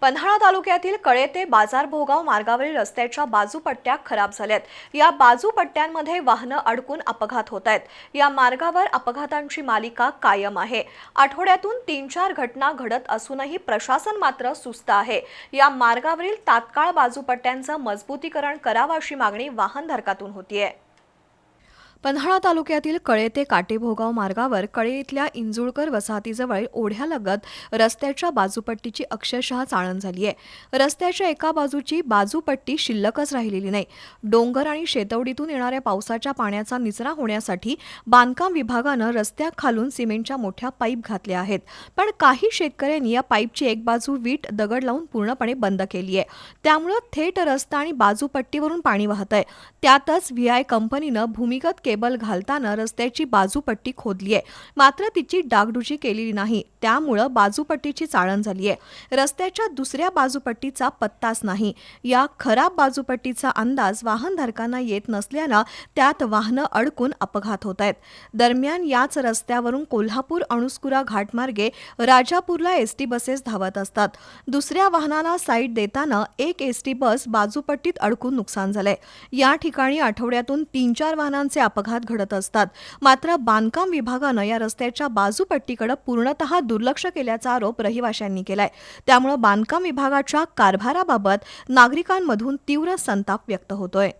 पन्हाळा तालुक्यातील कळे ते बाजार भोगाव मार्गावरील रस्त्याच्या बाजूपट्ट्या खराब झाल्यात. या बाजूपट्ट्यांमध्ये वाहनं अडकून अपघात होत आहेत. या मार्गावर अपघातांची मालिका कायम आहे. आठवड्यातून तीन चार घटना घडत असूनही प्रशासन मात्र सुस्त आहे. या मार्गावरील तात्काळ बाजूपट्ट्यांचं मजबूतीकरण करावं अशी मागणी वाहनधारकातून होतीये. पन्हाळा तालुक्यातील कळे ते काटेभोगाव मार्गावर कळे इथल्या इंजुळकर वसाहतीजवळ ओढ्यालगत रस्त्याच्या बाजूपट्टीची अक्षरशः चाळण झाली आहे. रस्त्याच्या एका बाजूची बाजूपट्टी शिल्लकच राहिलेली नाही. डोंगर आणि शेतवडीतून येणाऱ्या पावसाच्या पाण्याचा निचरा होण्यासाठी बांधकाम विभागानं रस्त्याखालून सिमेंटच्या मोठ्या पाईप घातल्या आहेत. पण काही शेतकऱ्यांनी या पाईपची एक बाजू वीट दगड लावून पूर्णपणे बंद केली आहे. त्यामुळं थेट रस्ता आणि बाजूपट्टीवरून पाणी वाहत आहे त्यातच व्ही आय कंपनीनं भूमिगत केबल घालताना रस्त्याची बाजूपट्टी खोदली आहे मात्र तिची डागडुजी केलेली नाही. त्यामुळं बाजूपट्टीची चाळण झाली आहे रस्त्याच्या दुसऱ्या बाजूपट्टीचा पत्ताच नाही. या खराब बाजूपट्टीचा अंदाज वाहनधारकांना येत नसल्यानं त्यात वाहनं अडकून अपघात होत आहेत दरम्यान याच रस्त्यावरून कोल्हापूर अणुस्कुरा घाटमार्गे राजापूरला एसटी बसेस धावत असतात. दुसऱ्या वाहनाला साईड देताना एक एसटी बस बाजूपट्टीत अडकून नुकसान झालंय. या ठिकाणी आठवड्यातून तीन चार वाहनांचे अपघात घडत असतात. मात्र बांधकाम विभागानं या रस्त्याच्या बाजूपट्टीकडे पूर्णतः दुर्लक्ष केल्याचा आरोप रहिवाशांनी केलाय. त्यामुळे बांधकाम विभागाच्या कारभाराबाबत नागरिकांमधून तीव्र संताप व्यक्त होतोय.